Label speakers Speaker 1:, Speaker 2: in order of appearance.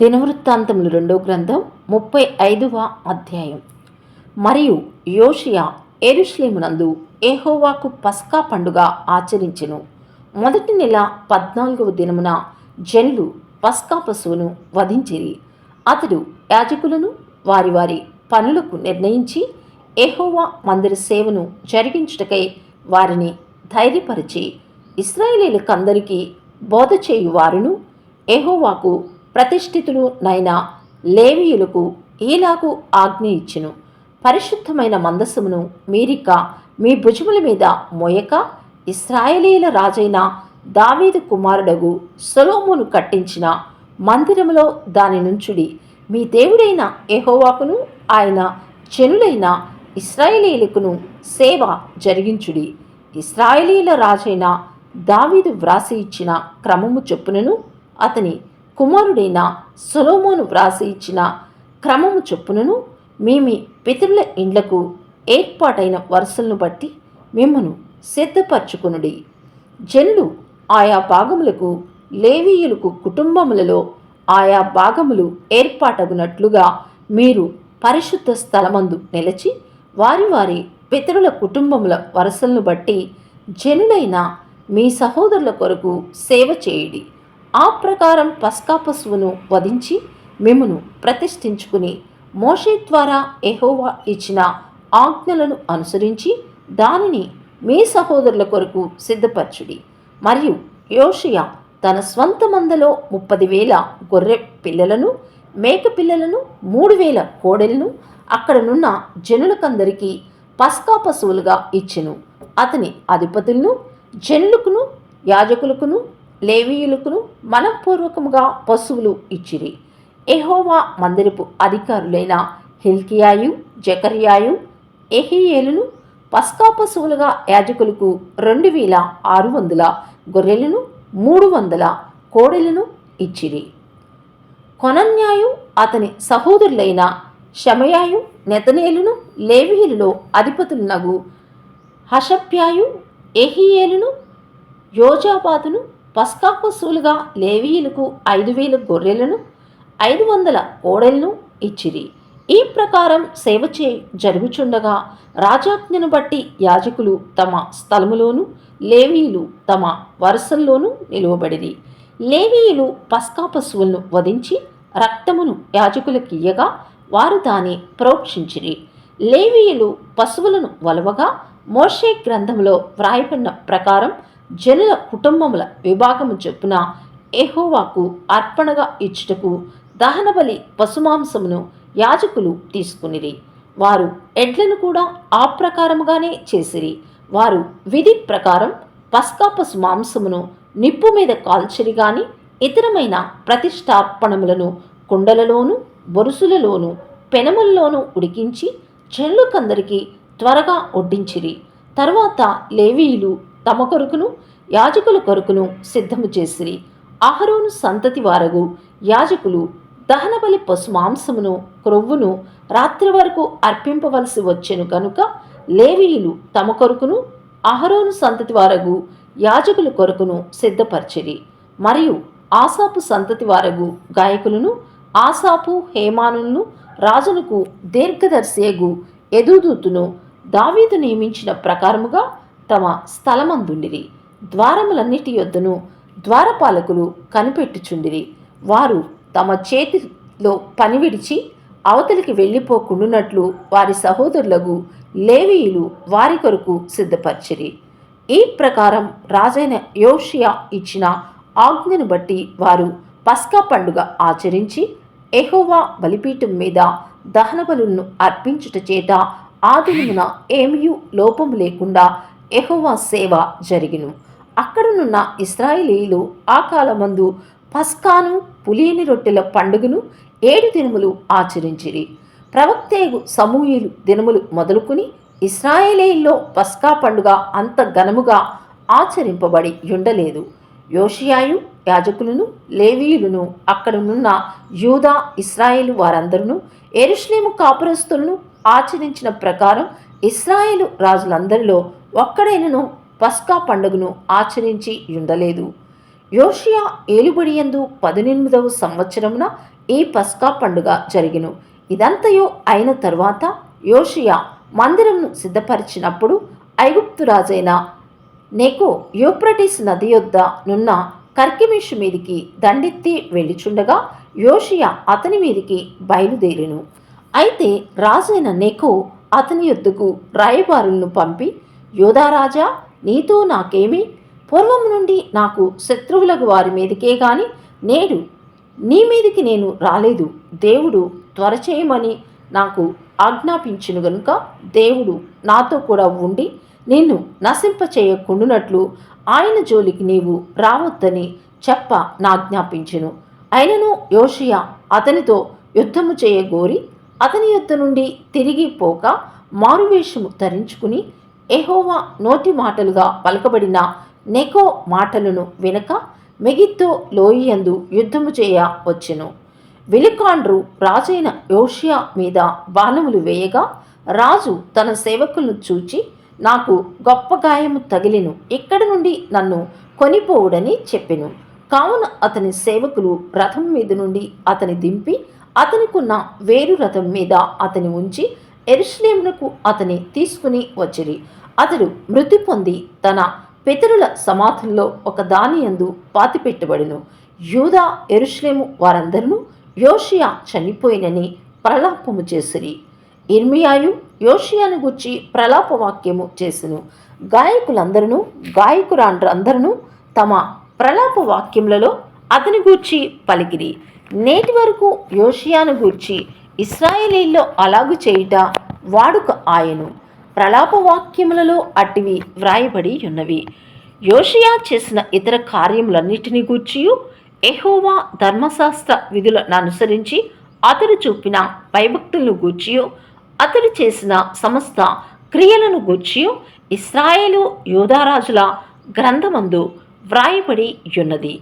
Speaker 1: దినవృత్తాంతములు రెండో గ్రంథం ముప్పై ఐదవ అధ్యాయం. మరియు యోషియా ఎరుష్లేమునందు ఏహోవాకు పస్కా పండుగ ఆచరించెను. మొదటి నెల పద్నాలుగవ దినమున జనులు పస్కా పశువును వధించిరి. అతడు యాజకులను వారి వారి పనులకు నిర్ణయించి ఏహోవా మందిర సేవను జరిగించుటకై వారిని ధైర్యపరిచి ఇస్రాయేలీలకందరికీ బోధ చేయు వారును ఏహోవాకు ప్రతిష్ఠితులు నైన లేవీయులకు ఈలాగు ఆజ్ఞ ఇచ్చును. పరిశుద్ధమైన మందస్సును మీరిక మీ భుజముల మీద మోయక ఇస్రాయేలీల రాజైన దావీదు కుమారుడగు సొలోమును కట్టించిన మందిరములో దాని నుంచుడి మీ దేవుడైన యెహోవాకును ఆయన జనులైన ఇస్రాయేలీలకును సేవ జరిగించుడి. ఇస్రాయేలీల రాజైన దావీదు వ్రాసి ఇచ్చిన క్రమము చొప్పునను అతని కుమారుడైన సొలోమోను వ్రాసి ఇచ్చిన క్రమము చొప్పునను మీ పితరుల ఇండ్లకు ఏర్పాటైన వరుసలను బట్టి మిమ్మను సిద్ధపరచుకునుడి. జనులు ఆయా భాగములకు లేవీయులకు కుటుంబములలో ఆయా భాగములు ఏర్పాటగునట్లుగా మీరు పరిశుద్ధ స్థలమందు నిలిచి వారి వారి పితరుల కుటుంబముల వరసలను బట్టి జనులైన మీ సహోదరుల కొరకు సేవ చేయుడి. ఆ ప్రకారం పస్కా పశువును వధించి మిమ్మును ప్రతిష్ఠించుకుని మోషే ద్వారా ఎహోవా ఇచ్చిన ఆజ్ఞలను అనుసరించి దానిని మీ సహోదరుల కొరకు సిద్ధపరచుడి. మరియు యోషియా తన స్వంత మందలో ముప్పది వేల గొర్రె పిల్లలను మేక పిల్లలను మూడు వేల కోడెలను అక్కడనున్న జనులకందరికీ పస్కా పశువులుగా ఇచ్చెను. అతని అధిపతులను జనులకును యాజకులకును లేవీయులకును మనపూర్వకముగా పశువులు ఇచ్చిరి. ఎహోవా మందిరపు అధికారులైన హిల్కియాయు జకర్యాయు ఎహియేలును పస్కా పశువులుగా యాజకులకు రెండు వేల ఆరు వందల గొర్రెలను మూడు వందల కోడెలను ఇచ్చిరి. కొనన్యాయు అతని సహోదరులైన షమయాయు నెతనేలును లేవీయులలో అధిపతులనగు హషప్యాయు ఎహియేలును యోజాబాదును పస్కా పశువులుగా లేవీయులకు ఐదు వేల గొర్రెలను ఐదు వందల ఓడెలను ఇచ్చిరి. ఈ ప్రకారం సేవ చే జరుగుచుండగా రాజాజ్ఞను బట్టి యాజకులు తమ స్థలములోను లేవీయులు తమ వరుసల్లోనూ నిలువబడిరి. లేవీయులు పస్కా పశువులను వధించి రక్తమును యాజకులకియ్యగా వారు దాన్ని ప్రోక్షించిరి. లేవీయులు పశువులను వలవగా మోషే గ్రంథంలో వ్రాయబడిన ప్రకారం జనుల కుటుంబముల విభాగము చొప్పున ఎహోవాకు అర్పణగా ఇచ్చుటకు దహనబలి పశుమాంసమును యాజకులు తీసుకునిరి. వారు ఎడ్లను కూడా ఆ ప్రకారముగానే చేసిరి. వారు విధి ప్రకారం పస్కా పశు మాంసమును నిప్పు మీద కాల్చిరి గాని ఇతరమైన ప్రతిష్టార్పణములను కుండలలోను బొరుసులలోను పెనములలోను ఉడికించి జనులకందరికీ త్వరగా వడ్డించిరి. తర్వాత లేవీయులు తమ కొరకును యాజకుల కొరకును సిద్ధము చేసిరి. అహరోను సంతతి వారగు యాజకులు దహనబలి పశు మాంసమును క్రొవ్వును రాత్రి వరకు అర్పింపవలసి వచ్చెను కనుక లేవీయులు తమ కొరకును అహరోను సంతతి వారగు యాజకుల కొరకును సిద్ధపరిచిరి. మరియు ఆసాపు సంతతి వారగు గాయకులను ఆసాపు హేమానులను రాజునకు దీర్ఘదర్శియగు ఎదుదూతును దావీదు నియమించిన ప్రకారముగా తమ స్థలమందుండిరి. ద్వారములన్నిటి యొద్దను ద్వారపాలకులు కనిపెట్టుచుండిరి. వారు తమ చేతిలో పని విడిచి అవతలికి వెళ్ళిపోకుండునట్లు వారి సహోదరులకు లేవీయులు వారి కొరకు సిద్ధపరిచిరి. ఈ ప్రకారం రాజైన యోషియా ఇచ్చిన ఆజ్ఞను బట్టి వారు పస్కా పండుగ ఆచరించి ఎహోవా బలిపీఠం మీద దహన బలులను అర్పించుట చేత ఆదిమున ఏమీ లోపం లేకుండా ఎహోవా సేవ జరిగిను. అక్కడనున్న ఇస్రాయేలీలు ఆ కాలమందు పస్కాను పులియని రొట్టెల పండుగను ఏడు దినములు ఆచరించిరి. ప్రవక్తేగు సమూహులు దినములు మొదలుకుని ఇస్రాయేలీల్లో పస్కా పండుగ అంత ఘనముగా ఆచరింపబడి ఉండలేదు యోషియాయు యాజకులను లేవీయులను అక్కడనున్న యూదా ఇస్రాయేలు వారందరూ ఎరుష్లేము కాపురస్తులను ఆచరించిన ప్రకారం ఇస్రాయేలు రాజులందరిలో ఒక్కడైనను పస్కా పండుగను ఆచరించి ఉండలేదు. యోషియా ఏలుబడియందు పద్దెనిమిదవ సంవత్సరమున ఈ పస్కా పండుగ జరిగిను. ఇదంతయు అయిన తరువాత యోషియా మందిరంను సిద్ధపరిచినప్పుడు ఐగుప్తు రాజైన నెకో యూప్రటిస్ నది యొద్ద నున్న కర్కిమిషు మీదికి దండెత్తి వెళ్ళిచుండగా యోషియా అతని మీదికి బయలుదేరిను. అయితే రాజైన నెకో అతని యొద్దకు రాయబారులను పంపి యోధారాజా నీతో నాకేమి? పూర్వం నుండి నాకు శత్రువులకు వారి మీదకే గాని నేడు నీ మీదికి నేను రాలేదు. దేవుడు త్వర చేయమని నాకు ఆజ్ఞాపించును గనుక దేవుడు నాతో కూడా ఉండి నిన్ను నశింప చేయకుండునట్లు ఆయన జోలికి నీవు రావద్దని చెప్ప నాజ్ఞాపించును. అయినను యోషియా అతనితో యుద్ధము చేయగోరి అతని యుద్ధ నుండి తిరిగి పోక మారువేషము ధరించుకుని ఎహోవా నోటి మాటలుగా పలకబడిన నెకో మాటలను వినక మెగిత్తో లోయందు యుద్ధము చేయ వచ్చెను. విలికాండ్రు రాజైన యోషియా మీద బాణములు వేయగా రాజు తన సేవకులను చూచి నాకు గొప్ప గాయము తగిలిను. ఇక్కడి నుండి నన్ను కొనిపోవుడని చెప్పెను. కావున అతని సేవకులు రథం మీద నుండి అతని దింపి అతనికున్న వేరు రథం మీద అతని ఉంచి ఎరుశ్లేమునకు అతని తీసుకుని వచ్చిరి. అతడు మృతి పొంది తన పితరుల సమాధుల్లో ఒక దాని యందు పాతిపెట్టబడును. యూదా ఎరుశ్లేము వారందరూ యోషియా చనిపోయినని ప్రలాపము చేసిరి. ఇర్మియాయు యోషియాను గుచ్చి ప్రలాప వాక్యము చేసెను. గాయకులందరూ గాయకురాండ్రందరూ తమ ప్రలాప వాక్యములలో అతని గూర్చి పలికిరి. నేటి వరకు యోషియాను గూర్చి ఇస్రాయేలీల్లో అలాగు చేయుట వాడుక ఆయను. ప్రలాప వాక్యములలో అట్టివి వ్రాయబడి ఉన్నవి. యోషియా చేసిన ఇతర కార్యములన్నిటిని గూర్చియు ఎహోవా ధర్మశాస్త్ర విధులను అనుసరించి అతడు చూపిన భయభక్తులను గూర్చియు అతడు చేసిన సమస్త క్రియలను గూర్చియు ఇస్రాయేలు యోధారాజుల గ్రంథమందు వ్రాయబడి ఉన్నది.